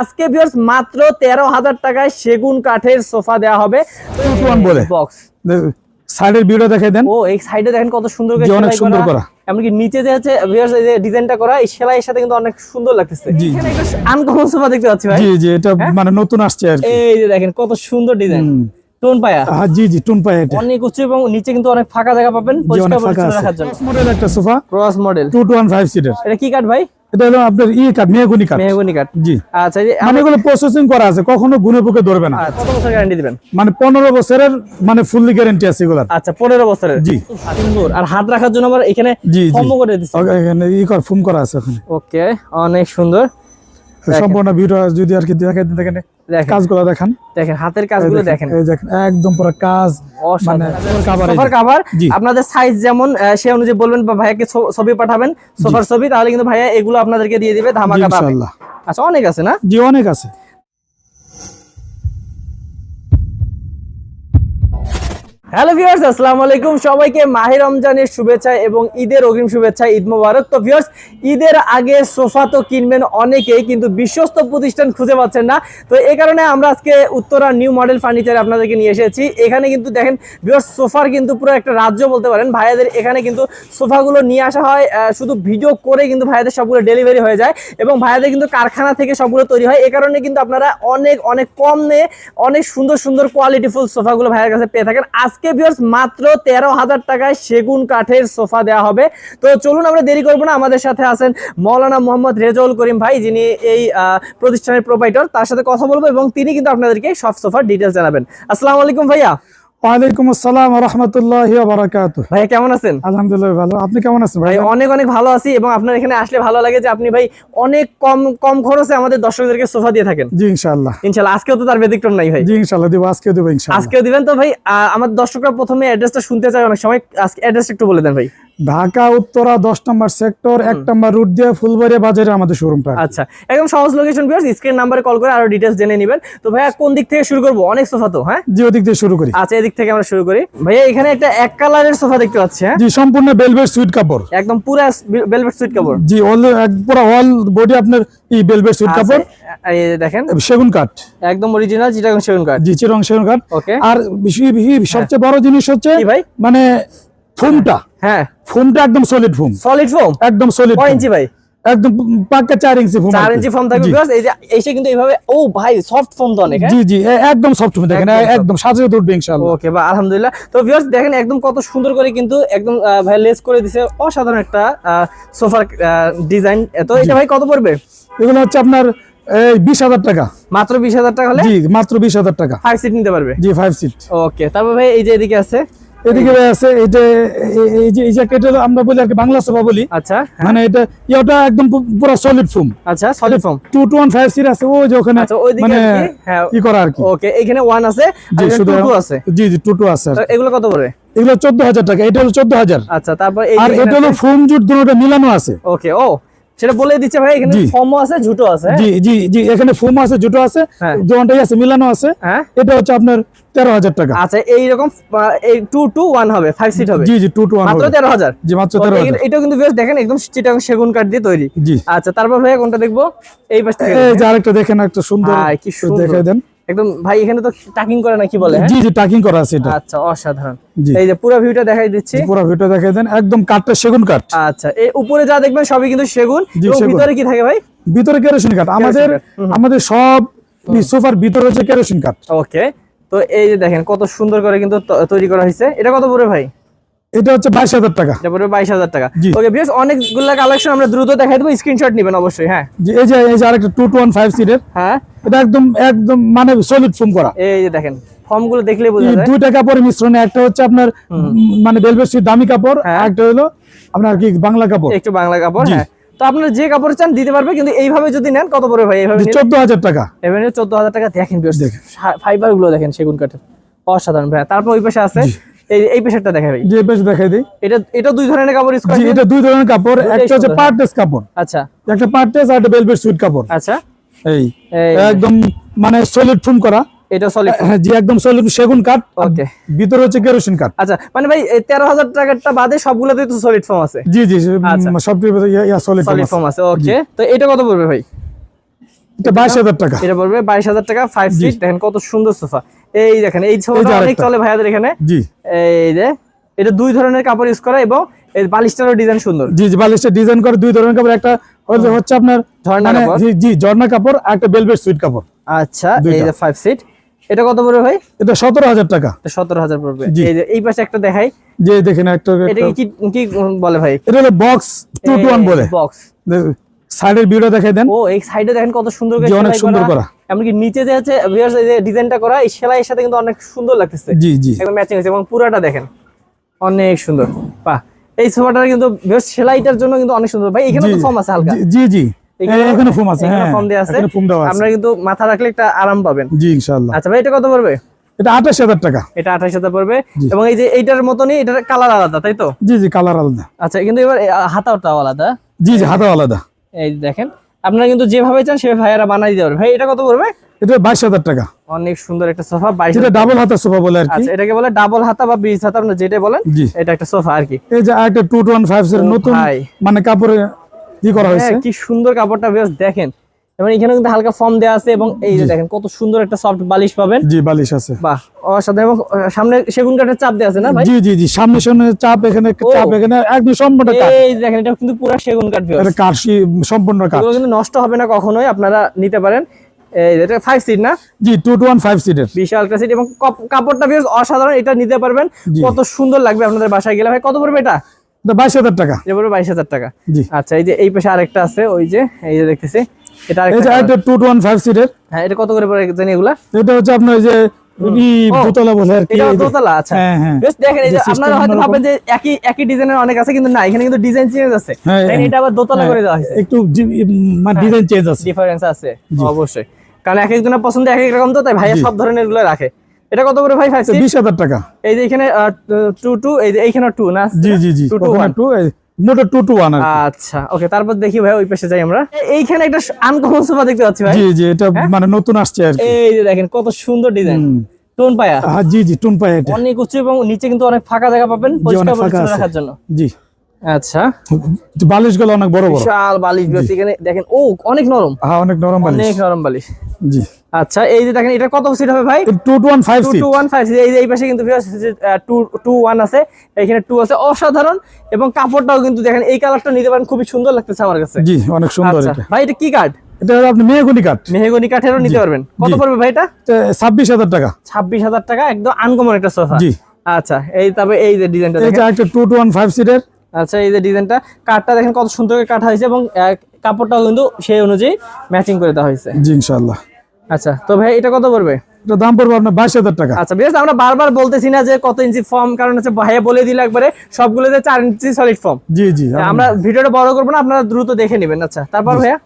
আজকে ভিউয়ার্স মাত্র তেরো হাজার টাকায় সেগুন কাঠের সোফা দেওয়া হবে। বলে। বক্স সাইডের ভিউটা দেখাই দেন। ও এই সাইডে দেখেন কত সুন্দর করে অনেক সুন্দর করা। এমনকি নিচে যে হচ্ছে ভিউয়ার্স এই যে ডিজাইনটা করা এই সেলাইয়ের সাথে কিন্তু অনেক সুন্দর লাগতেছে। জি। আনকমন সোফা দেখতে পাচ্ছি ভাই। জি জি এটা মানে নতুন আসছে আর কি। এই যে দেখেন কত সুন্দর ডিজাইন। টোন পায়া। হ্যাঁ, জি জি টুন পায় এটা। অনেক উঁচু এবং নিচে কিন্তু অনেক ফাঁকা জায়গা পাবেন। পরিষ্কার পরিচ্ছন্ন রাখার জন্য। মডেল একটা sofa. Cross model two two one five সিটের এটা কি কাঠ ভাই? এটা হলো আপনার ই কাঠ মেহগুনি কাঠ মেহগনি কাঠ জি। আচ্ছা মানে এগুলো প্রসেসিং করা আছে কখনো গুনে পুকে ধরবে না। আচ্ছা, কত বছর গ্যারান্টি দিবেন? মানে পনেরো বছরের মানে ফুললি গ্যারেন্টি আছে এগুলার। আচ্ছা পনেরো বছরের? জি। আচ্ছা, সুন্দর। আর হাত রাখার জন্য আবার এখানে করে দিচ্ছে। এখানে ই কর ফুম করা আছে ওখানে ওকে অনেক সুন্দর। সম্পূর্ণ ভিডিও যদি আর কি দেখাই দেখেন কাজগুলো দেখেন। দেখেন হাতের কাজগুলো দেখেন এই দেখেন একদম পুরো কাজ মানে। কাভার আপনাদের সাইজ যেমন সে অনুযায়ী বলবেন বা ভাইয়াকে ছবি পাঠাবেন সোফার ছবি তাহলে কিন্তু ভাইয়া এগুলো আপনাদেরকে দিয়ে দিবে ধামাকা আচ্ছা অনেক আছে না? জি অনেক আছে। হ্যালো ভিউয়ার্স, আসসালামু আলাইকুম। সবাইকে মাহে রমজানের শুভেচ্ছা এবং ঈদের অগ্রিম শুভেচ্ছা, ঈদ মোবারক। তো ভিউয়ার্স, ঈদের আগে সোফা তো কিনবেন অনেকেই, কিন্তু বিশ্বস্ত প্রতিষ্ঠান খুঁজে পাচ্ছেন না। তো এই কারণে আমরা আজকে উত্তরা নিউ মডেল ফার্নিচার আপনাদেরকে নিয়ে এসেছি। এখানে কিন্তু দেখেন, ভিউয়ার্স, সোফার কিন্তু পুরো একটা রাজ্য বলতে পারেন। ভাইয়াদের এখানে কিন্তু সোফাগুলো নিয়ে আসা হয় শুধু ভিডিও করে কিন্তু ভাইয়াদের সবগুলো ডেলিভারি হয়ে যায় এবং ভাইয়াদের কিন্তু কারখানা থেকে সবগুলো তৈরি হয়। এই কারণে কিন্তু আপনারা অনেক অনেক কম নিয়ে অনেক সুন্দর সুন্দর কোয়ালিটিফুল সোফাগুলো ভাইয়ের কাছে পেয়ে থাকেন। আজকে ভিউয়ার্স মাত্র তেরো হাজার টাকায় সেগুন কাঠের সোফা দেওয়া হবে। তো চলুন আমরা দেরি করব না, আমাদের সাথে আছেন মৌলানা মোহাম্মদ রেজাউল করিম ভাই, যিনি এই প্রতিষ্ঠানের প্রোভাইডার তার সাথে কথা বলব এবং তিনি কিন্তু আপনাদেরকে সব সোফার ডিটেলস জানাবেন। আসসালামু আলাইকুম ভাইয়া। ওয়ালাইকুম আসসালাম রহমতুল্লাহ বারাকাত ভাইয়া কেমন আছেন? আলহামদুলিল্লাহ ভালো। আপনি কেমন আছেন ভাই অনেক অনেক ভালো আছি এবং আপনার এখানে আসলে ভালো লাগে যে আপনি ভাই অনেক কম কম খরচে আমাদের দর্শকদেরকে সোফা দিয়ে থাকেন। জি ইনশাআল্লাহ। ইনশাল্লাহ আজকেও তো তার ব্যতিক্রম নাই ভাই। জি ইনশাআল্লাহ দেবো আজকে দেবো ইনশাআল্লাহ। আজকেও দিবেন তো ভাই আমার দর্শকরা প্রথমে অ্যাড্রেসটা শুনতে চায় অনেক সময় আজকে অ্যাড্রেস একটু বলে দেন ভাই। ঢাকা উত্তরা দশ নম্বর সেক্টর এক নম্বর রুট দিয়ে ফুলবাড়িয়া বাজারে আমাদের শোরুমটা আচ্ছা একদম সহজ লোকেশন স্ক্রিন নাম্বারে কল করে আরও ডিটেলস জেনে নেবেন। তো ভাইয়া কোন দিক থেকে শুরু করব? অনেক সোফা তো হ্যাঁ? জি ওদিক থেকে শুরু করি। আচ্ছা এদিক থেকে আমরা শুরু করি। ভাইয়া এখানে একটা এক কালারের সোফা দেখতে পাচ্ছি হ্যাঁ? জি সম্পূর্ণ বেলভেট সুইট কাপড়। একদম পুরা ভেলভেট সুইট কাপড়। জি অল পুরো অল বডি আপনার এই বেলভেট সুইট কাপড়। আচ্ছা, এই দেখেন। সেগুন কাঠ। একদম অরিজিনাল চিটাগং সেগুন কাঠ। জি চিরং সেগুন কাঠ। ওকে আর বেশি- বেশি- সবচেয়ে বড় জিনিস হচ্ছে ভাই? মানে ফোমটা হ্যাঁ। ফোমটা একদম সলিড ফোম সলিড ফোম একদম সলিড ইঞ্চি ভাই? একদম পাক্কা চার ইঞ্চি ফোম চার ইঞ্চি ফোম থাকবে viewers, এই যে এসে কিন্তু এইভাবে ও ভাই সফট ফোম তো অনেক হ্যাঁ? জি জি একদম সফট ফোম দেখেন একদম সাজিয়ে উঠবে ইনশাআল্লাহ। ওকে বা আলহামদুলিল্লাহ। তো ভিউয়ার্স দেখেন একদম কত সুন্দর করে কিন্তু একদম ভাই লেস করে দিছে। অসাধারণ একটা সোফার ডিজাইন তো এটা ভাই কত পড়বে? এগুলো হচ্ছে আপনার এই বিশ হাজার টাকা। মাত্র বিশ হাজার টাকা হলে? জি মাত্র বিশ হাজার টাকা। ফাইভ সিট নিতে পারবে? জি ফাইভ সিট ওকে তারপর ভাই এই যে এদিকে আছে। এদিকে আছে এটা এই যে এই যে আমরা বলি আর কি বাংলা সভা বলি। আচ্ছা। মানে এটা একদম পুরো সলিড ফোম আচ্ছা সলিড ফোম আছে ও যে ওখানে আচ্ছা মানে কি? হ্যাঁ। করা আর কি। ওকে এখানে ওয়ান আছে জি শুধু আছে। জি জি আছে। এগুলো কত পড়বে এগুলো চোদ্দ হাজার টাকা এটা হলো চোদ্দ হাজার। আচ্ছা তারপর আর এটা হলো ফোম জুট দুটোটা মিলানো আছে। ওকে ও সেটা বলে দিচ্ছে ভাই এখানে। ফর্মও আছে ঝুটো আছে হ্যাঁ? জি জি জি এখানে আছে জুটো আছে হ্যাঁ। দোকানটাই আছে মিলানো আছে। হ্যাঁ। এটা হচ্ছে আপনার তেরো হাজার টাকা। আচ্ছা এইরকম টু টু ওয়ান হবে ফাইভ সিট হবে? জি জি টু মাত্র তেরো হাজার? জি মাত্র তেরো এটাও কিন্তু বেশ দেখেন একদম চিটাং সেগুন কাঠ দিয়ে তৈরি। জি। আচ্ছা তারপর ভাই কোনটা দেখব? এই পাশ থেকে এই যে আরেকটা দেখেন একটা সুন্দর কি সুন্দর। দেখাই দেন। একদম ভাই এখানে তো টাকিং করে না কি বলে হ্যাঁ? জি জি টাকিং করা আছে এটা। আচ্ছা অসাধারণ। এই যে পুরো ভিউটা দেখাই দিচ্ছি। পুরো ভিডিও দেখাই দেন একদম কাঠটা সেগুন কাঠ আচ্ছা এই উপরে যা দেখবেন সবই কিন্তু সেগুন। এবং ভিতরে কি থাকে ভাই? ভিতরে কেরোসিন কাঠ আমাদের আমাদের সব সোফার ভিতরে হচ্ছে কেরোসিন কাঠ ওকে তো এই যে দেখেন কত সুন্দর করে কিন্তু তৈরি করা হয়েছে। এটা কত পড়বে ভাই? এটা হচ্ছে বাইশ হাজার টাকা। পড়বে বাইশ হাজার টাকা। ওকে বিকজ অনেকগুলো কালেকশন আমরা দ্রুত দেখাই দেবো স্ক্রিনশট নেবেন অবশ্যই হ্যাঁ। যে এই যে এই যে আরেকটা টু টু ওয়ান ফাইভ সিটের হ্যাঁ। এটা একদম একদম মানে সলিড ফোম করা। এই যে দেখেন ফর্মগুলো দেখলে বোঝা যায়। দুইটা কাপড়ের মিশ্রণে একটা হচ্ছে আপনার মানে সুইট দামি কাপড় হ্যাঁ। একটা হলো আপনার কি বাংলা কাপড়। একটু বাংলা কাপড় হ্যাঁ। তো আপনার যে কাপড় চান দিতে পারবে কিন্তু এইভাবে যদি নেন কত পড়বে ভাই? এইভাবে নিলে? চোদ্দ হাজার টাকা। এভাবে চোদ্দ হাজার টাকা। দেখেন দেখেন। ফাইবারগুলো দেখেন সেগুন কাঠের। অসাধারণ ভাই। তারপর ওই পাশে আছে এই এই পেশারটা দেখে ভাই। যে বেশ দেখাই দিই। এটা এটা দুই ধরনের কাপড় ইউজ করা এটা দুই ধরনের কাপড় একটা হচ্ছে পার্টেস কাপড়। আচ্ছা। একটা পার্টেস আর একটা বেলভেট সুইট কাপড়। আচ্ছা। এই একদম মানে সলিড ফোম করা। এটা সলিড হ্যাঁ জি একদম সলিড সেগুন কাঠ ওকে ভিতরে হচ্ছে কেরোসিন কাঠ। আচ্ছা মানে ভাই টাকারটা বাদে সবগুলোতেই তো সলিড ফর্ম আছে। জি জি আচ্ছা। সব সলিড সলিড ফর্ম আছে। ওকে তো এটা কত পড়বে ভাই? এটা বাইশ হাজার টাকা। এটা পড়বে টাকা সিট দেখেন কত সুন্দর সোফা এই দেখেন এই অনেক চলে ভাইয়াদের এখানে। জি। এই যে এটা দুই ধরনের কাপড় ইউজ করা এবং এই বালিশটারও ডিজাইন সুন্দর। জি জি বালিশটা ডিজাইন করে দুই ধরনের কাপড় একটা হচ্ছে- আপনার ঝর্ণা মানে কাপড়। জি জি ঝর্ণা কাপড় আর একটা বেলভেট সুইট কাপড়। আচ্ছা এই যে ফাইভ সিট এটা কত পড়বে ভাই? এটা সতেরো হাজার টাকা। সতেরো হাজার পড়বে। এই যে এই পাশে একটা দেখাই। যে দেখেন একটা এটা কি কি বলে ভাই? এটা হলো বক্স টু টু ওয়ান বলে। বক্স সাইডের ভিউটা দেখাই দেন। ও এই সাইডে দেখেন কত সুন্দর করে অনেক সুন্দর করা। এমনকি নিচে যে হচ্ছে viewers এই যে ডিজাইনটা করা এই সেলাইয়ের সাথে কিন্তু অনেক সুন্দর লাগতেছে। জি জি। একদম ম্যাচিং হয়েছে। এবং পুরাটা দেখেন অনেক সুন্দর। বাহ। এই সোফাটার কিন্তু viewers সেলাইটার জন্য কিন্তু অনেক সুন্দর। ভাই এখানে তো ফর্ম আছে হালকা। জি, জি এখানে- ফোম আছে হ্যাঁ ফর্ম দেওয়া আছে। এখানে ফোম দেওয়া আছে। আপনারা কিন্তু মাথা রাখলে একটা আরাম পাবেন। জি ইনশাআল্লাহ। আচ্ছা ভাই এটা কত পড়বে? এটা আঠাশ হাজার টাকা। এটা আঠাশ হাজার পড়বে। এবং এই যে এইটার মতনই এটার কালার আলাদা তাই তো? জি জি কালার আলাদা। আচ্ছা কিন্তু এবার এ, হাতাটাও আলাদা। জি জি হাতা আলাদা। এই দেখেন আপনারা কিন্তু যেভাবে চান সেভাবে ভাইয়ারা বানাই দিতে পারবে। ভাই এটা কত পড়বে? এটা বাইশ হাজার টাকা। অনেক সুন্দর একটা সোফা যেটা ডাবল হাতা সোফা বলে আর কি। আচ্ছা এটাকে বলে ডাবল হাতা বা ব্রিজ হাতা আপনারা যেটা বলেন এটা একটা সোফা আর কি। এই যে আরেকটা ও নতুন মানে কাপড়ে ই করা হয়েছে। হ্যাঁ কি সুন্দর কাপড়টা বেশ দেখেন। এবং এখানে কিন্তু হালকা ফর্ম দেওয়া আছে এবং এই যে দেখেন কত সুন্দর একটা সফট বালিশ পাবেন। জি বালিশ আছে। বাহ অসাধারণ। এবং সামনে সেগুন কাঠের চাপ দেওয়া আছে না ভাই? জি জি জি সামনে সামনে চাপ এখানে চাপ এখানে একদম সম্পূর্ণ কাঠ। এই দেখেন এটা কিন্তু পুরো সেগুন কাঠ। এটা কাঠ সম্পূর্ণ কাঠ। কিন্তু নষ্ট হবে না কখনোই আপনারা নিতে পারেন। এই এটা ফাইভ সিট না? জি সিটের বিশাল সিট এবং কাপড়টা বেশ অসাধারণ এটা নিতে পারবেন। কত সুন্দর লাগবে আপনাদের বাসায় গেলে। ভাই কত পড়বে এটা? এটা বাইশ হাজার টাকা। এটা পড়বে টাকা। জি। আচ্ছা এই যে এই পাশে আরেকটা আছে ওই যে এই দেখতেছি। এটা আরেকটা সিটের হ্যাঁ এটা কত করে পড়ে জানি এগুলা? এটা হচ্ছে আপনার ওই যে দোতলা বলে আর কি এটা এই যে- দোতলা আচ্ছা। হ্যাঁ হ্যাঁ। বেশ দেখেন এই যে যে system আপনারা হয়তো অন্যরকম। যে একই একই ডিজাইনের অনেক আছে কিন্তু না এখানে কিন্তু ডিজাইন চেঞ্জ আছে। হ্যাঁ, হ্যাঁ। এটা আবার দোতলা হ্যাঁ, করে দেওয়া হয়েছে। একটু মানে ডিজাইন চেঞ্জ আছে। ডিফারেন্স আছে অবশ্যই। কারণ এক একজনের পছন্দ এক এক রকম তো তাই ভাইয়া সব ধরনেরগুলো রাখে। এটা কত করে ভাই ফাইভ বিশ হাজার টাকা। এই যে এখানে টু টু এই যে এইখানে টু না? জি জি জি। Two two motor two two one আর আচ্ছা ওকে তারপর দেখি ভাই ওই পাশে যাই আমরা। এইখানে একটা আনকমন সোফা দেখতে পাচ্ছি ভাই। জি জি এটা মানে নতুন আসছে আর কি। এই যে দেখেন কত সুন্দর ডিজাইন। টোন পায়া। হ্যাঁ জি জি টুন পায় এটা। অনেক উঁচু এবং নিচে কিন্তু অনেক ফাঁকা জায়গা পাবেন পরিষ্কার পরিচ্ছন্ন রাখার জন্য। জি। আচ্ছা। বালিশগুলো অনেক বড় বড়। বিশাল বালিশ বিশাল এখানে দেখেন ও অনেক নরম। হ্যাঁ অনেক নরম বালিশ। অনেক নরম বালিশ। জি। আচ্ছা এই যে দেখেন এটা কত সিট হবে ভাই? Two two one five two seat two one five এই যে এই পাশে কিন্তু টু টু ওয়ান আছে এখানে টু আছে। অসাধারণ। এবং কাপড়টাও কিন্তু দেখেন এই কালারটা নিতে পারেন খুবই সুন্দর লাগতেছে আমার কাছে। জি অনেক সুন্দর আচ্ছা এটা। ভাই এটা কি কাঠ এটা হলো আপনি মেহগুনি কাঠ মেহগনি কাঠেরও নিতে পারবেন। কত পড়বে ভাই এটা? ছাব্বিশ হাজার টাকা। ছাব্বিশ হাজার টাকা একদম আনকমন একটা সোফা জি। আচ্ছা এই তবে এই যে ডিজাইনটা দেখেন। একটা টু টু ওয়ান ফাইভ সিটের আচ্ছা এই যে ডিজাইনটা কাঠটা দেখেন কত সুন্দর করে কাটা হয়েছে এবং কাপড়টাও কিন্তু সেই অনুযায়ী ম্যাচিং করে দেওয়া হয়েছে। জি ইনশাল্লাহ আচ্ছা তো ভাই এটা কত পড়বে? এটা দাম পড়বে আপনার বাইশ হাজার টাকা। আচ্ছা বেশ আমরা বারবার বলতেছি না যে কত ইঞ্চি ফর্ম কারণ হচ্ছে ভাইয়া বলে দিলে একবারে সবগুলোতে চার ইঞ্চি সলিড ফর্ম জি জি আমরা ভিডিওটা বড় করব না আপনারা দ্রুত দেখে নেবেন। আচ্ছা তারপর ভাইয়া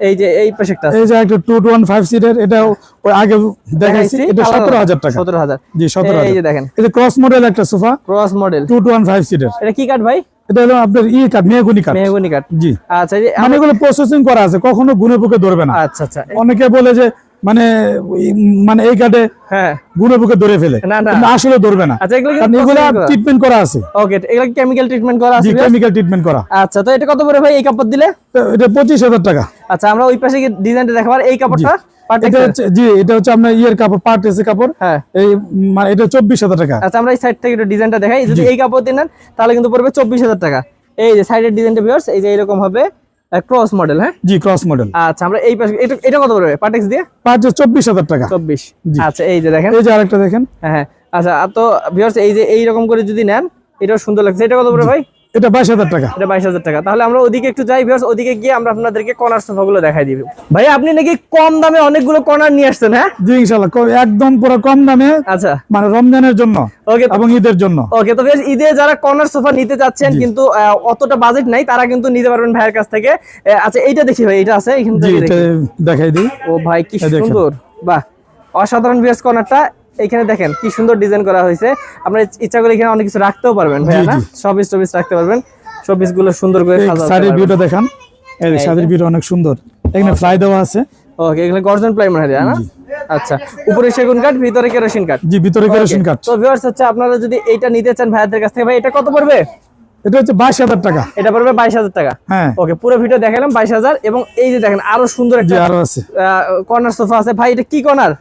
এই যে এই পাশে একটা এই যে একটা টু টু ওয়ান ফাইভ সিটের এটা ওই আগে দেখাইছি এটা সতেরো হাজার টাকা। সতেরো হাজার। জি সতেরো এই যে দেখেন। এই যে ক্রস মডেল একটা sofa cross model two two one five সিটের এটা কি কাঠ ভাই? এটা হলো আপনার ই কাঠ মেহগুনি কাঠ। মেহগনি কাঠ। জি। আচ্ছা যে মানে এগুলো প্রসেসিং করা আছে কখনো গুনে বুকে ধরবে না। আচ্ছা আচ্ছা। অনেকে বলে যে মানে মানে এই কাঠে হ্যাঁ। গুনে বুকে ধরে ফেলে। না। আসলে ধরবে না। আচ্ছা এগুলো ট্রিটমেন্ট করা আছে। ওকে এগুলো কেমিক্যাল ট্রিটমেন্ট করা আছে কেমিক্যাল ট্রিটমেন্ট করা। আচ্ছা তো এটা কত করে ভাই এই কাপড় দিলে? এটা পঁচিশ হাজার টাকা। আচ্ছা আমরা ওই পাশে ডিজাইনটা দেখাবার এই কাপড়টা এটা? হচ্ছে জি এটা হচ্ছে ইয়ের কাপড় এসে কাপড়। হ্যাঁ। এই মানে এটা চব্বিশ হাজার টাকা। আচ্ছা আমরা এই সাইড থেকে একটু ডিজাইনটা দেখাই। যদি এই কাপড় তাহলে কিন্তু পড়বে চব্বিশ হাজার টাকা। এই যে সাইডের ডিজাইনটা ভিউয়ার্স এই যে এরকম হবে। ক্রস মডেল হ্যাঁ? জি ক্রস মডেল আচ্ছা আমরা এই পাশে এটা এটা কত পড়বে? পার্টেক্স দিয়ে? পাঁচ চব্বিশ হাজার টাকা। চব্বিশ। জি। আচ্ছা এই যে দেখেন। এই যে আরেকটা দেখেন। হ্যাঁ হ্যাঁ। আচ্ছা আর তো ভিউয়ার্স এই যে এইরকম করে যদি নেন এটাও সুন্দর লাগছে। এটা কত পড়বে ভাই? এটা বাইশ হাজার টাকা। এটা বাইশ হাজার টাকা। তাহলে আমরা ওদিকে একটু যাই ভিউয়ার্স ওদিকে গিয়ে আমরা আপনাদেরকে কর্নার সোফা গুলো দেখাই দিব। ভাই আপনি নাকি কম দামে অনেকগুলো কর্নার নিয়ে আসছেন হ্যাঁ? জি ইনশাল্লাহ ক- একদম পুরো কম দামে আচ্ছা। মানে রমজানের জন্য ওকে এবং ঈদের জন্য। ওকে তো বেশ ঈদে যারা কর্নার সোফা নিতে চাচ্ছেন কিন্তু অতটা বাজেট নাই তারা কিন্তু নিতে পারবেন ভাইয়ের কাছ থেকে। আচ্ছা এইটা দেখি ভাই এটা আছে এখান থেকে দেখাই দিই। ও ভাই কি সুন্দর। বাহ অসাধারণ বিএস কর্নারটা এখানে দেখেন কি সুন্দর ডিজাইন করা হয়েছে। আপনার ইচ্ছা করে এখানে অনেক কিছু রাখতেও পারবেন ভাই জি, না টপিস রাখতে পারবেন। শপিসগুলো সুন্দর করে সাজাতে শাড়ির ভিউটা দেখান। এই শাড়ির ভিউটা অনেক সুন্দর। এখানে ফ্লাই দেওয়া আছে। ওকে এখানে গর্জন প্লাই মনে হয় না? আচ্ছা উপরে সেগুন কাঠ ভিতরে কেরোসিন কাঠ। জি ভিতরে কেরোসিন কাঠ। তো ভিউয়ার্স হচ্ছে আপনারা যদি এটা নিতে চান ভাইয়াদের কাছ থেকে ভাই এটা কত পড়বে? এটা হচ্ছে বাইশ হাজার টাকা। এটা পড়বে বাইশ হাজার টাকা। হ্যাঁ। ওকে পুরো ভিডিও দেখালাম বাইশ হাজার এবং এই যে দেখেন আরও সুন্দর একটা আরও আছে। কর্নার সোফা আছে। ভাই এটা কি কর্নার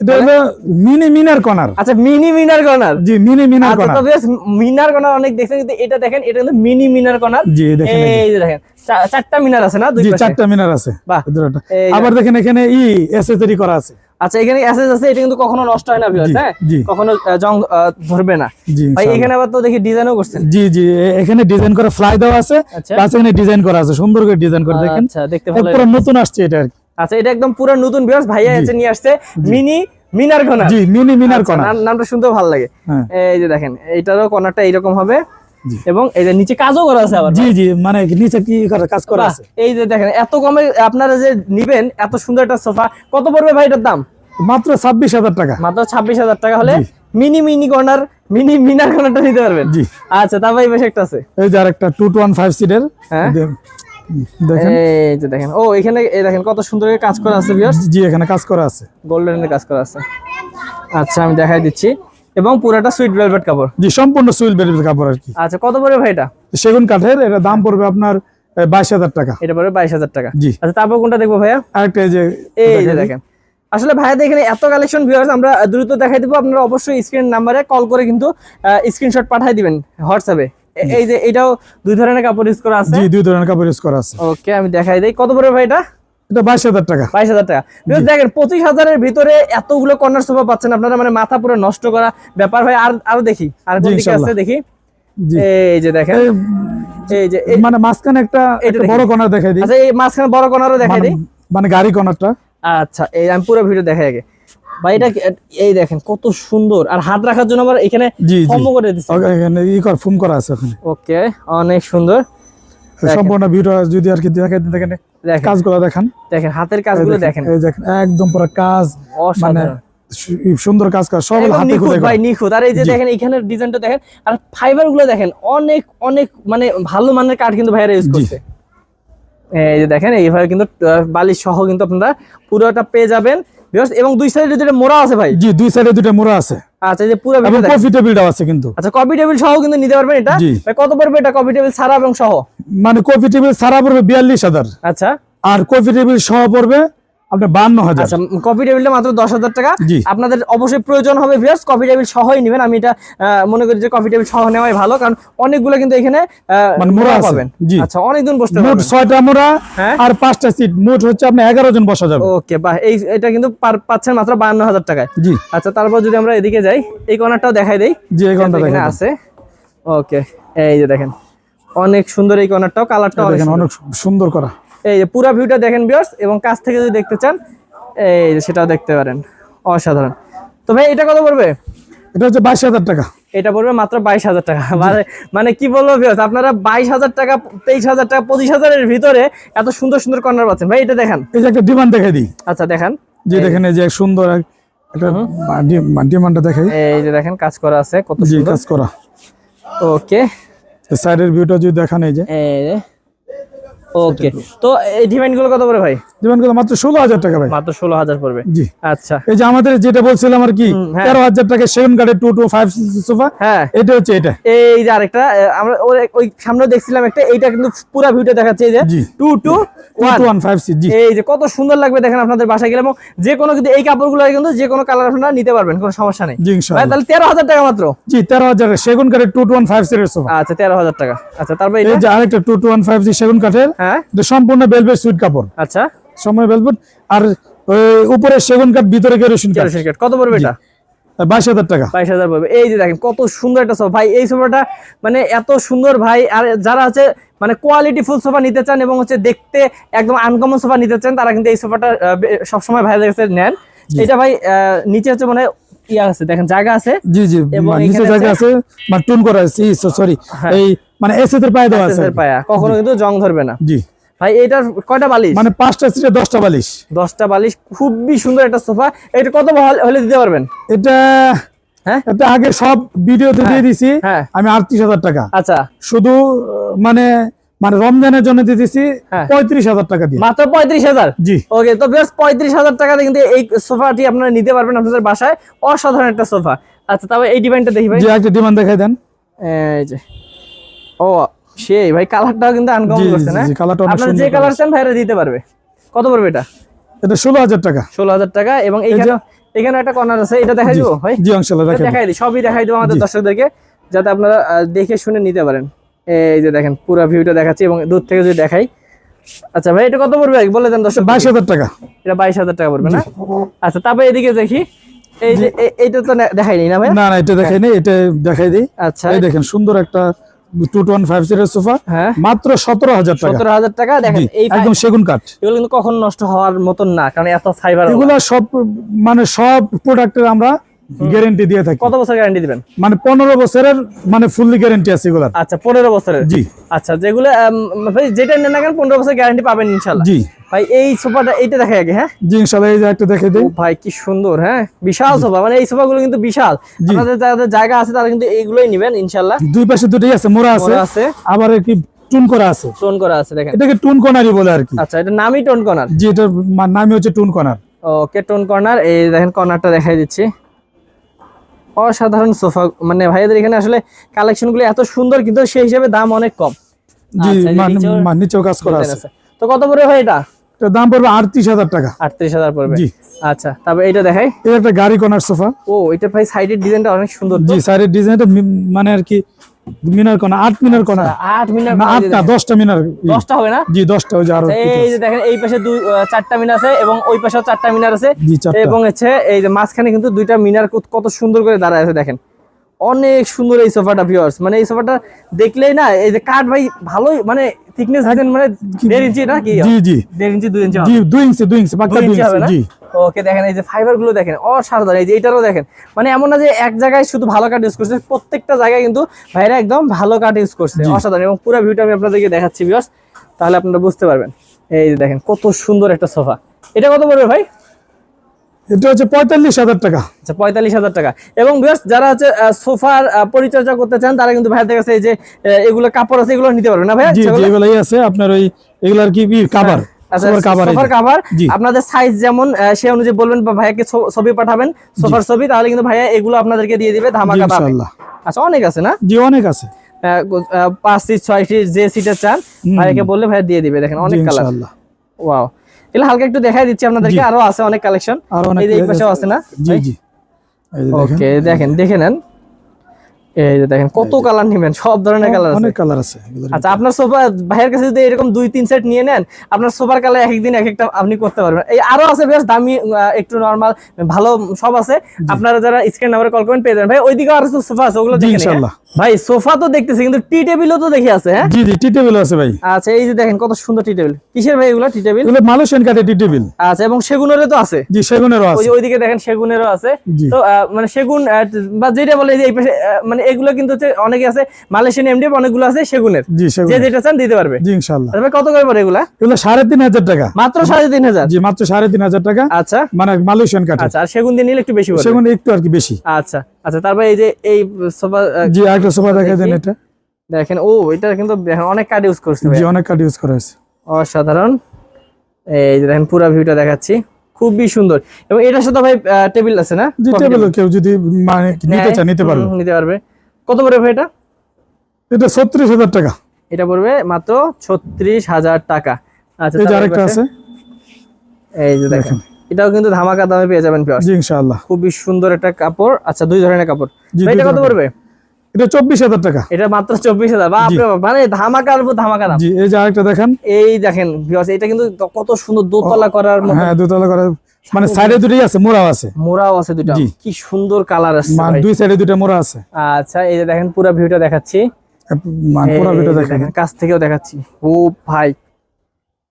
এটা হলো মিনি মিনার কর্নার। আচ্ছা মিনি মিনার কর্নার। জি মিনি মিনার আচ্ছা কর্নার। তো মিনার কর্নার অনেক দেখছেন কিন্তু এটা দেখেন এটা কিন্তু মিনি মিনার কর্নার। জি দেখেন এই যে। দেখেন চারটা মিনার আছে না দুই জি চারটা মিনার আছে। বাহ। দুটোটা। এই যে। আবার দেখেন এখানে ই করা আছে। আচ্ছা এখানে অ্যাসেস আছে এটা কিন্তু কখনো নষ্ট হয় না ভিউয়ার্স হ্যাঁ? কখনো জং ধরবে না। জি ভাই এখানে আবার তো দেখি ডিজাইনও করছেন। জি জি এখানে ডিজাইন করা ফ্লাই দেওয়া আছে আচ্ছা। প্লাস এখানে ডিজাইন করা আছে সুন্দর করে ডিজাইন করে দেখেন। আচ্ছা দেখতে ভালো পুরো নতুন আসছে এটা আর কি। আচ্ছা এটা একদম পুরো নতুন ভিউয়ার্স ভাইয়া এসে নিয়ে আসছে মিনি মিনার কর্নার জি মিনি মিনার আচ্ছা, কর্নার নাম- নামটা শুনতে ভালো লাগে। হ্যাঁ। এই যে দেখেন এইটারও কর্নারটা এইরকম হবে। এবং এই যে নিচে কাজও করা আছে আবার। জি জি মানে নিচে কি করা কাজ করা আছে? এই যে দেখেন এত কমে আপনারা যে নিবেন এত সুন্দর একটা সোফা কত পড়বে ভাই এটার দাম? মাত্র ছাব্বিশ হাজার টাকা। মাত্র ছাব্বিশ হাজার টাকা হলে mini mini corner mini Minar কর্নারটা নিতে পারবেন। জি। আচ্ছা তারপর এই পাশে একটা আছে। এই যে আরেকটা টু টু ওয়ান ফাইভ সিটের হ্যাঁ। এই যে দেখেন। ও এখানে এই দেখেন কত সুন্দর কাজ করা আছে ভিউয়ার্স জি এখানে কাজ করা আছে। গোল্ডেনের কাজ করা আছে। আচ্ছা আমি দেখাই দিচ্ছি। এবং পুরোটা সুইট ভেলভেট কাপড়। জি সম্পূর্ণ বেরিয়ে কাপড় আর কি। আচ্ছা কত পড়বে ভাই এটা? সেগুন কাঠের এটা দাম পড়বে আপনার বাইশ হাজার টাকা। এটা পড়বে বাইশ হাজার টাকা। জি। আচ্ছা তারপর কোনটা দেখব ভাইয়া? আরেকটা যে এই যে দেখেন। আসলে ভাইয়াদের এখানে এত কালেকশন ভিউয়ার্স আমরা দ্রুত দেখাই দিব। আপনারা অবশ্যই স্ক্রিন নাম্বারে কল করে কিন্তু স্ক্রিনশট পাঠিয়ে দিবেন হোয়াটসঅ্যাপে এই যে এটাও দুই ধরনের কাপড় ইউজ করা আছে? জি দুই ধরনের কাপড় ইউজ করা আছে। ওকে আমি দেখাই দেই। কত পড়বে ভাই এটা? এটা বাইশ হাজার টাকা। বাইশ হাজার টাকা। Viewers, দেখেন পঁচিশ হাজারের ভিতরে এতগুলো কর্নার সোফা পাচ্ছেন আপনারা মানে মাথা পুরো নষ্ট করা ব্যাপার ভাই আর আরও দেখি আর কোন দিকে আছে দেখি। এই যে দেখেন। এই, যে মানে মাঝখানে একটা একটা বড় কর্নার দেখাই দিই। আচ্ছা এই মাঝখানে বড় কর্নারও দেখাই মানে দিই। মানে গাড়ি কর্নারটা আচ্ছা এই আমি পুরো ভিডিও দেখাই আগে। ভাই এটা এই দেখেন কত সুন্দর। আর হাত রাখার জন্য আবার এখানে জি জি। করে দিচ্ছে এখানে ই কর ফোন করা আছে ওখানে। ওকে অনেক সুন্দর। সম্পূর্ণ ভিডিও যদি আর কি দেখেন দেখেন। কাজগুলো দেখান। দেখেন হাতের কাজগুলো দেখেন এই দেখেন একদম পুরো কাজ মানে সুন্দর কাজ করা সব হাতে নিখুঁত খুদে ভাই নিখুঁত। আর এই যে দেখেন এখানের ডিজাইনটা দেখেন আর ফাইবারগুলো দেখেন অনেক অনেক মানে ভালো মানের কাঠ কিন্তু ভাইরা ইউজ করছে। এই যে দেখেন এইভাবে কিন্তু বালিশ সহ কিন্তু আপনারা পুরোটা পেয়ে যাবেন। এবং দুই সাইডে দুটো মোড়া আছে ভাই। জি দুই সাইডে দুটো মোড়া আছে। আচ্ছা যে পুরো এবং। কফি টেবিলটাও আছে কিন্তু। আচ্ছা কপি টেবিল সহ কিন্তু নিতে পারবেন এটা? ভাই কত পড়বে এটা কপি টেবিল ছাড়া এবং সহ? মানে কফি টেবিল সারা পড়বে বিয়াল্লিশ হাজার। আচ্ছা। আর কফি টেবিল সহ পড়বে আপনার বান্ন হাজার। আচ্ছা কপি টেবিলটা মাত্র দশ হাজার টাকা। আপনাদের অবশ্যই প্রয়োজন হবে ভিউয়ার্স কপি টেবিল সহই নেবেন। আমি এটা মনে করি যে কপি টেবিল সহ নেওয়াই ভালো কারণ অনেকগুলো কিন্তু এখানে মানে মোড়া পাবেন। জি। আচ্ছা বসতে মোট ছয়টা মোড়া হ্যাঁ। আর পাঁচটা সিট মোট হচ্ছে আপনি এগারো জন বসা যাবে। ওকে বাহ এই এটা কিন্তু পাচ্ছেন মাত্র বায়ান্ন হাজার টাকায়। জি। আচ্ছা তারপর যদি আমরা এদিকে যাই এই কর্নারটাও দেখাই দেই। জি এই এখানে আছে। ওকে এই যে দেখেন অনেক সুন্দর এই কর্নারটাও কালারটাও দেখেন অনেক সুন্দর করা। এই যে পুরো ভিউটা দেখেন ভিউয়ার্স এবং কাছ থেকে যদি দেখতে চান এই যে সেটাও দেখতে পারেন। অসাধারণ। তো ভাই এটা কত পড়বে? এটা হচ্ছে বাইশ হাজার টাকা। এটা পড়বে মাত্র বাইশ হাজার টাকা। মানে মানে কি বলব ভিউয়ার্স আপনারা বাইশ হাজার টাকা তেইশ হাজার টাকা পঁচিশ হাজারের ভিতরে এত সুন্দর সুন্দর কর্নার পাচ্ছেন। ভাই এটা দেখেন। এই যে একটা ডিমান্ড দেখাই দিই। আচ্ছা দেখেন। যে দেখেন এই যে সুন্দর এক- একটা ডিমান্ডটা দেখাই। এই যে দেখেন কাজ করা আছে কত সুন্দর। কাজ করা। ওকে। সাইডের ভিউটা যদি দেখান এই যে। এই যে। ওকে তো এই ডিমান্ডগুলো কত পড়বে ভাই? ডিমান্ড করলে মাত্র ষোলো হাজার টাকা ভাই। মাত্র ষোলো হাজার পড়বে। জি। আচ্ছা। এই যে আমাদের যেটা বলছিলাম আর কি হুম, হ্যাঁ। তেরো হাজার টাকা সেভেন টু ফাইভ সোফা হ্যাঁ। এটা হচ্ছে এটা। এই যে আরেকটা আমরা ওই- সামনে দেখছিলাম একটা এইটা কিন্তু পুরো ভিউটা দেখাচ্ছে এই যে জি। Two two two two one five seat জি। এই যে কত সুন্দর লাগবে দেখেন আপনাদের বাসায় গেলে এবং যে কোনো কিন্তু এই কাপড়গুলো কিন্তু যে কোনো কালার আপনারা নিতে পারবেন কোনো সমস্যা নেই। জি ইনশাআল্লাহ। তাহলে তেরো হাজার টাকা মাত্র? জি তেরো হাজার সেগুন কাঠের টু টু ওয়ান ফাইভ সিটের সোফা আচ্ছা তেরো হাজার টাকা। আচ্ছা তারপর এই যে আরেকটা টু টু ওয়ান ফাইভ জি সেগুন কাঠের হ্যাঁ? সম্পূর্ণ বেলভেট সুইট কাপড়। আচ্ছা। সময় বেলভেট আর উপরে সেগুন কাঠ ভিতরে কেরোসিন কাঠ। কত পড়বে এটা? বাইশ হাজার টাকা। বাইশ হাজার পড়বে। এই যে দেখেন কত সুন্দর একটা সোফা ভাই এই সোফাটা মানে এত সুন্দর ভাই। আর যারা আছে মানে কোয়ালিটি ফুল সোফা নিতে চান এবং হচ্ছে দেখতে একদম আনকমন সোফা নিতে চান তারা কিন্তু এই সোফাটা সবসময় কাছে নেন। এটা ভাই নিচে হচ্ছে মানে ইয়া আছে দেখেন জায়গা আছে। জি জি। নিচে জায়গা আছে মানে টুন করা আছে। সরি। এই মানে এসেতের পায়ে দেওয়া আছে। এসের পায়া। কখনো কিন্তু জং ধরবে না। জি। ভাই এটার কয়টা বালিশ? মানে পাঁচটা সিটে দশটা বালিশ। দশটা বালিশ খুবই সুন্দর একটা সোফা। এটা কত হল- হলে দিতে পারবেন? এটা হ্যাঁ? এটা আগে সব ভিডিওতে দিয়ে দিছি। হ্যাঁ। আমি আটত্রিশ হাজার টাকা। আচ্ছা। শুধু মানে মানে রমজানের জন্য দিয়ে দিছি হ্যাঁ। পঁয়ত্রিশ হাজার টাকা দিয়ে। মাত্র পঁয়ত্রিশ হাজার? জি। ওকে তো বেশ পঁয়ত্রিশ হাজার টাকাতে কিন্তু এই সোফাটি আপনারা নিতে পারবেন আপনাদের বাসায়। অসাধারণ একটা সোফা। আচ্ছা তবে এই ডিমান্ডটা দেখি ভাই। একটা ডিমান্ড দেখাই দেন। এই যে। ও সেই ভাই কালারটাও কিন্তু আনকমন করছে না? কালারটা আপনারা যে কালার চান ভাইরা দিতে পারবে। কত পড়বে এটা? এটা ষোলো হাজার টাকা। ষোলো হাজার টাকা এবং এখানে এখানে একটা কর্নার আছে এটা দেখাই দিব ভাই? জি এটা দেখাই দিই সবই দেখাই দিব আমাদের দর্শকদেরকে যাতে আপনারা দেখে শুনে নিতে পারেন। এই যে দেখেন পুরো ভিউটা দেখাচ্ছি এবং দূর থেকে যদি দেখাই। আচ্ছা ভাই এটা কত পড়বে? বলে দেন দর্শক। বাইশ হাজার টাকা। এটা বাইশ হাজার টাকা পড়বে না? আচ্ছা তারপরে এদিকে দেখি। এই যে এইটা তো না- দেখাইনি না ভাই? না না এটা দেখাই নেই এটা দেখাই দিই। আচ্ছা। এই দেখেন সুন্দর একটা সোফা হ্যাঁ। মাত্র সতেরো হাজার টাকা। সতেরো হাজার টাকা দেখেন একদম সেগুন কাঠ। এগুলো কিন্তু কখন নষ্ট হওয়ার মতন না কারণ এত ফাইবার এগুলো সব মানে সব প্রোডাক্টের আমরা গ্যারেন্টি দিয়ে থাকি। কত বছর গ্যারান্টি দিবেন? মানে পনেরো বছরের মানে ফুললি গ্যারেন্টি আছে এগুলার। আচ্ছা পনেরো বছরের? জি। আচ্ছা যেগুলো ভাই যেটা নেন না কেন পনেরো বছর গ্যারান্টি পাবেন ইনশাল্লাহ জি। ভাই এই সোফাটা এইটা দেখাই আগে হ্যাঁ? জি ইনশাল্লাহ এই যে একটা দেখে দিই। ভাই কি সুন্দর হ্যাঁ? বিশাল সোফা মানে এই সোফাগুলো কিন্তু বিশাল। আপনাদের যাদের জায়গা আছে তারা কিন্তু এইগুলোই নেবেন ইনশাল্লাহ দুই পাশে দুটোই আছে মোড়া আছে। আবার কি টুন করা আছে। টোন করা আছে দেখেন। এটাকে টুন কর্নারই বলে আর কি। আচ্ছা এটা নামই টোন কর্নার জি এটার মা- নামই হচ্ছে টুন কর্নার ওকে টোন কর্নার এই দেখেন কর্নারটা দেখাই দিচ্ছি। অসাধারণ সোফা মানে ভাইদের এখানে আসলে কালেকশনগুলো এত সুন্দর কিন্তু সেই হিসাবে দাম অনেক কম। আচ্ছা, নিচেও কাজ করা আছে। তো কত পড়ে হয় এটা? এটার দাম পড়বে আটত্রিশ হাজার টাকা। আটত্রিশ হাজার পড়বে? জি। আচ্ছা তারপর এটা দেখাই। এটা একটা গাড়ি কোনার সোফা। ও এটা ভাই সাইডের ডিজাইনটা অনেক সুন্দর। জি সাইডের ডিজাইনটা মানে আর কি মিনার কোনা আট মিনার কোনা। আট মিনার আটটা দশটা মিনার দশটা হবে না? জি দশটা ওই যে আরও এই যে দেখেন এই পাশে দুই চারটা মিনার আছে এবং ওই পাশেও চারটা মিনার আছে। এবং হচ্ছে এই যে মাঝখানে কিন্তু দুইটা মিনার কত- কত সুন্দর করে দাঁড়ায় আছে দেখেন। অনেক সুন্দর এই সোফাটা ভিউয়ার্স মানে এই সোফাটা দেখলেই না এই যে কাঠ ভাই ভালোই মানে থিকনেস দেখেন মানে দেড় ইঞ্চি না কি? জি জি। দেড় ইঞ্চি দুই ইঞ্চি জি দুই ইঞ্চি দুই ইঞ্চি পাক্কা দুই ইঞ্চি জি। ওকে দেখেন এই যে ফাইবারগুলো দেখেন অসাধারণ এই যে এটারও দেখেন। মানে এমন না যে এক জায়গায় শুধু ভালো কাঠ ইউজ করছে প্রত্যেকটা জায়গায় কিন্তু ভাইরা একদম ভালো কাঠ ইউজ করছে। অসাধারণ এবং পুরো ভিউটা আমি আপনাদেরকে দেখাচ্ছি ভিউয়ার্স তাহলে আপনারা বুঝতে পারবেন। এই যে দেখেন কত সুন্দর একটা সোফা। এটা কত পড়বে ভাই? এটা হচ্ছে পঁয়তাল্লিশ হাজার টাকা। আচ্ছা পঁয়তাল্লিশ হাজার টাকা। এবং ভিউয়ার্স যারা হচ্ছে সোফার পরিচর্যা করতে চান তারা কিন্তু ভাইদের কাছে এই যে এগুলো কাপড় আছে এগুলো নিতে পারবেন না ভাই এগুলাই আছে। আপনার ওই কি কাবার আচ্ছা সোফার কাভার আপনাদের সাইজ যেমন সে অনুযায়ী বলবেন বা ভাইয়াকে ছবি পাঠাবেন সোফার ছবি তাহলে কিন্তু ভাইয়া এগুলো আপনাদেরকে দিয়ে দিবে ধামাকা আচ্ছা অনেক আছে না? জি অনেক আছে। পাঁচ সিট ছয় সিট যে সিটের চান ভাইয়াকে বললে ভাইয়া দিয়ে দিবে দেখেন অনেক কালার ওয়াও এগুলো হালকা একটু দেখাই দিচ্ছি আপনাদেরকে আরও আছে অনেক কালেকশন এই যে এই পাশেও আছে। না? জি জি। দেখেন। ওকে দেখেন দেখে নেন। এই যে দেখেন কত কালার নেবেন? সব ধরনের কালার আছে। অনেক কালার আছে। আচ্ছা আপনার সোফা ভাইয়ের কাছে যদি এরকম দুই তিন সেট নিয়ে নেন আপনার সোফার কালার এক একদিন এক একটা আপনি করতে পারবেন। এই আরও আছে বেশ দামি একটু নরমাল ভালো সব আছে। আপনারা যারা স্ক্রিন নাম্বারে কল করেন পেয়ে যাবেন। ভাই ওইদিকে আরও সোফা আছে ওগুলো জি দেখে ইনশাআল্লাহ। হ্যাঁ? ভাই সোফা তো দেখতেছি কিন্তু টি টেবিলও তো দেখে আছে হ্যাঁ? জি জি টি টেবিল আছে ভাই। আচ্ছা এই যে দেখেন কত সুন্দর টি টেবিল। কিসের ভাই এগুলো টি টেবিল? এগুলো মালয়েশিয়ান কাঠের টি টেবিল। আচ্ছা এবং সেগুনেরও তো আছে। জি সেগুনেরও আছে যে ওইদিকে দেখেন সেগুনেরও আছে। তো মানে সেগুন বা যেটা বলে এই পাশে মানে এগুলো কিন্তু হচ্ছে অনেকে আছে মালয়েশিয়ান এমডি অনেকগুলো আছে সেগুনের। জি সেগুন যে যেটা চান দিতে পারবে। জি ইনশাআল্লাহ। ভাই কত করে পড়ে এগুলা? এগুলো সাড়ে তিন হাজার টাকা। মাত্র সাড়ে তিন হাজার? জি মাত্র সাড়ে তিন হাজার টাকা। আচ্ছা। মানে মালয়েশিয়ান কাঠের। আচ্ছা আর সেগুন দিয়ে নিলে একটু বেশি পড়বে। সেগুন একটু আর কি বেশি। আচ্ছা। আচ্ছা তারপর এই যে এই সোফা জি আরেকটা সোফা দেখা দেন এটা। দেখেন ও এটা কিন্তু অনেক কার্ড ইউজ করছে জি অনেক কাঠ ইউজ করা হয়েছে। অসাধারণ। এই যে দেখেন পুরো ভিউটা দেখাচ্ছি। খুবই সুন্দর। এবং এটার সাথে ভাই টেবিল আছে না? জি টেবিল কেউ যদি মানে নিতে? চায় নিতে পারবে। নিতে পারবে। কত পড়বে ভাই এটা? এটা ছত্রিশ হাজার টাকা। এটা পড়বে মাত্র ছত্রিশ হাজার টাকা। আচ্ছা এই যে আরেকটা আছে। এই যে দেখেন। এটাও কিন্তু ধামাকা দামে পেয়ে যাবেন জি ইনশাআল্লাহ। খুবই সুন্দর একটা কাপড়। আচ্ছা দুই ধরনের কাপড়। এটা কত পড়বে? এটা চব্বিশ হাজার টাকা। এটা মাত্র চব্বিশ হাজার। মানে ধামাকার উপর ধামাকা দাম। জি এই যে আরেকটা দেখেন। এই দেখেন এটা কিন্তু কত সুন্দর দোতলা করার হ্যাঁ দোতলা করার মানে সাইডে দুটোই আছে মোড়াও আছে। মোড়াও আছে দুটা। কি সুন্দর কালার আছে মানে দুই সাইডে দুটো মোড়া আছে। আচ্ছা এই যে দেখেন পুরো ভিউটা দেখাচ্ছি। মানে পুরো ভিউটা দেখেন কাছ থেকেও দেখাচ্ছি। ও ভাই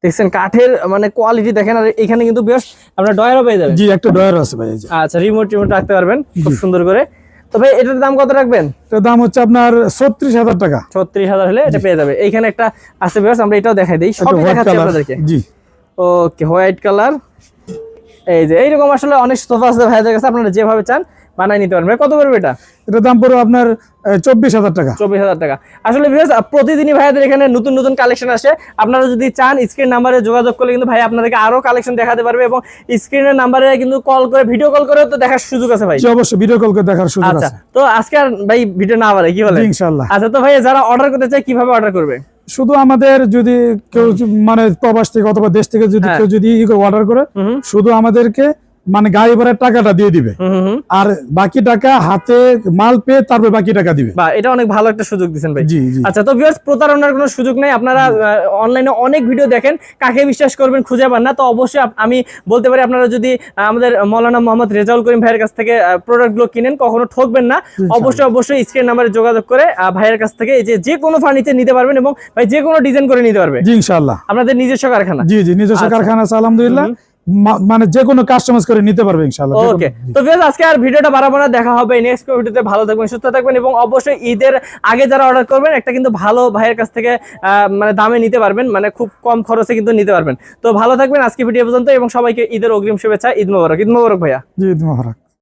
দেখছেন কাঠের মানে কোয়ালিটি দেখেন আর এখানে কিন্তু বেশ আপনার ডয়ারও পেয়ে যাবেন। জি একটা ডয়ার আছে ভাই আচ্ছা রিমোট রিমোট রাখতে পারবেন খুব সুন্দর করে। তবে এটার দাম কত রাখবেন? তো দাম হচ্ছে আপনার ছত্রিশ হাজার টাকা। ছত্রিশ হাজার হলে এটা পেয়ে যাবে। এইখানে একটা আছে বেশ আমরা এটাও দেখাই দিই। সব সবই দেখাচ্ছি আপনাদেরকে। জি। ওকে হোয়াইট কালার এই যে এইরকম আসলে অনেক সোফা আছে ভাইয়াদের কাছে আপনারা যেভাবে চান বানাই নিতে পারবেন। কত পড়বে এটা? এটা দাম পড়বে আপনার চব্বিশ হাজার টাকা। চব্বিশ হাজার টাকা। আসলে ভিউয়ার্স প্রতিদিনই ভাইয়াদের এখানে নতুন নতুন কালেকশন আসে। আপনারা যদি চান স্ক্রিন নাম্বারে যোগাযোগ করলে কিন্তু ভাই আপনাদেরকে আরও কালেকশন দেখাতে পারবে এবং স্ক্রিনের নাম্বারে কিন্তু কল করে ভিডিও কল করে তো দেখার সুযোগ আছে ভাই। অবশ্যই ভিডিও কল করে দেখার সুযোগ আচ্ছা আছে। তো আজকে আর ভাই ভিডিও না বাড়ে কি বলে জি, ইনশাল্লাহ আচ্ছা তো ভাই যারা অর্ডার করতে চায় কীভাবে অর্ডার করবে? শুধু আমাদের যদি কেউ মানে প্রবাস থেকে অথবা দেশ থেকে যদি হ্যাঁ। কেউ যদি অর্ডার করে শুধু আমাদেরকে মানে গাড়ি ভাড়ার টাকাটা দিয়ে দিবে। আর বাকি টাকা হাতে মাল পেয়ে তারপরে বাকি টাকা দিবে। বা এটা অনেক ভালো একটা সুযোগ দিচ্ছেন ভাই। জি জি। আচ্ছা তো ভিউয়ার্স প্রতারণার কোনো সুযোগ নেই। আপনারা অনলাইনে অনেক ভিডিও দেখেন। কাকে বিশ্বাস করবেন খুঁজে পান না। তো অবশ্যই আমি বলতে পারি আপনারা যদি আমাদের মৌলানা মোহাম্মদ রেজাউল করিম ভাইয়ের কাছ থেকে প্রোডাক্টগুলো কিনেন কখনো ঠকবেন না। অবশ্যই অবশ্যই স্ক্রিন নাম্বারে যোগাযোগ করে ভাইয়ের কাছ থেকে এই যে যে কোনো ফার্নিচার নিতে পারবেন এবং ভাই যে কোনো ডিজাইন করে নিতে পারবে। জি ইনশাল্লাহ আপনাদের নিজস্ব কারখানা। জি জি নিজস্ব আচ্ছা। কারখানা আছে আলহামদুলিল্লাহ। মানে যে কোনো কাস্টমাইজ করে নিতে পারবে ইনশাআল্লাহ ওকে তো ভিউয়ার্স আজকে আর ভিডিওটা বাড়াবো না দেখা হবে। নেক্সট ভিডিওতে ভালো থাকবেন সুস্থ থাকবেন এবং অবশ্যই ঈদের আগে যারা অর্ডার করবেন একটা কিন্তু ভালো ভাইয়ের কাছ থেকে আহ, মানে দামে নিতে পারবেন মানে খুব কম খরচে কিন্তু নিতে পারবেন। তো ভালো থাকবেন আজকে ভিডিও পর্যন্ত এবং সবাইকে ঈদের অগ্রিম শুভেচ্ছা ঈদ মোবারক ঈদ মোবারক ভাইয়া। জি ঈদ মোবারক।